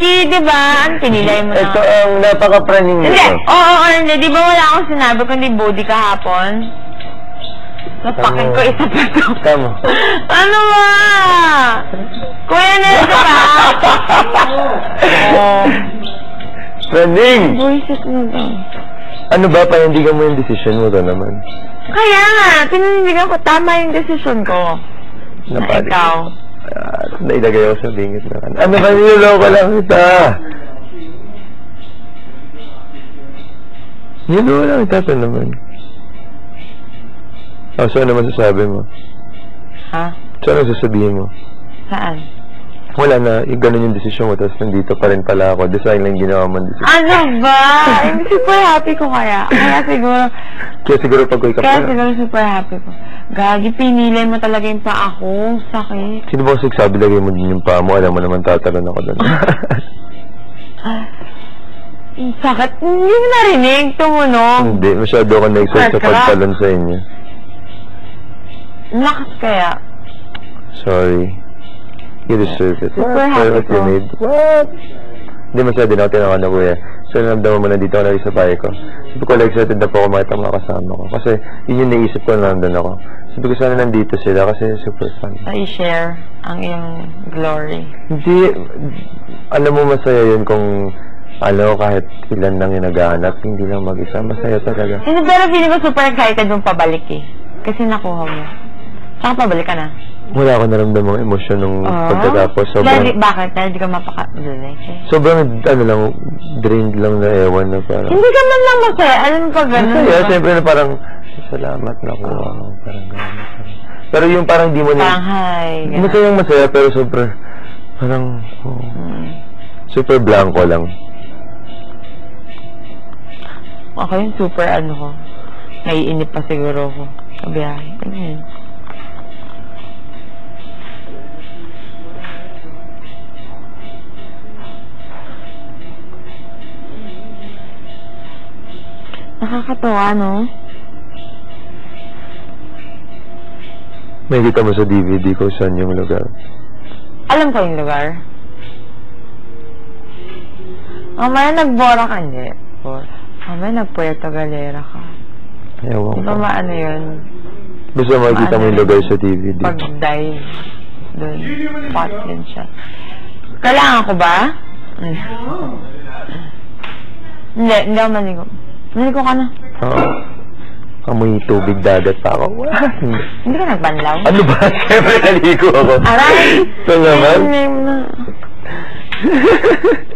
Pinky, di ba? Ang pinilay mo na. Ito ang napaka-praning Hindi, oo, oo, hindi. Di ba wala akong sinabi kundi body kahapon? Napakin ko isa pa to. Tama. ano ba? Kuya na, di ba? Oo. Praning! Voices mo ba? Ano ba, panindigan mo yung decision mo to naman? Kaya nga, pinanindigan ko tama yung desisyon ko. Na ikaw. Nailagay ako sa bingit na kan. Ano ba, niloloko lang kita. Niloloko lang kita to naman. Oh, so ano masasabi mo? Ha? So ano sasabihin mo? Saan? Wala na, yung ganun yung desisyon mo, tapos nandito pa rin pala ako. Design lang ginawa mo. Ano ba? Hindi super happy ko kaya. Kaya siguro, Kaya siguro pag wake up kaya siguro super happy ko. Gagi, pinili mo talaga yung pa ako. Sakit. Sino ba sabi lagay mo din yung paa mo? Alam mo naman tatalon ako doon. Sakit. Hindi mo narinig. Tumunog. Hindi, masyado ako na-excite sa pagtalon sa inyo. Lakas kaya. Sorry. You deserve it. Super happy what you need? What? Hindi masyado din ako na kuya. So, naramdaman mo na dito ako na sa bahay ko. Sabi ko, like, excited na po ako makita mga kasama ko. Kasi, yun yung naisip ko na nandun ako. Sabi ko, sana nandito sila kasi super fun. I-share ang iyong glory. Hindi, alam mo masaya yun kung, ano, kahit ilan yung naghahanap, hindi lang mag-isa. Masaya talaga. Hindi, pero feeling ko super excited nung pabalik eh. Kasi nakuha mo. Saka pabalik ka na. Wala ako naramdamang emosyon nung Ah? pagkatapos. Sobrang, bakit? Dahil di ka mapaka-like eh. sobrang, ano lang, drained lang na ewan na parang. Hindi ka man lang masaya. Alam pa ganun. Masaya, diba? siyempre na parang, salamat nakuha mo. Parang gano'n. Pero yung parang di mo Parang na, hi. ganun. masayang masaya, pero super, parang, oh, Hmm. super blanco lang. Ako yung super ano ko. Naiinip pa siguro ko. Sa biyahe. Ganyan. Nakakatawa, no? May kita mo sa DVD ko saan yung lugar. Alam ko yung lugar. Mamaya nagbora ka, hindi. Mamaya nag-Puerto Galera ka. Ewan ko. ba maano yun? Mo makikita mo yung lugar sa DVD. Pag-dive. Doon. Spot yun siya. Kailangan ko ba? Hmm. Hindi, hindi ako maligo. Maligo ka na. Oo. Amoy tubig dagat pa ako. Hindi. Ka nagbanlaw? ano ba? Siyempre naligo ako. Aray! Ito naman. Name na.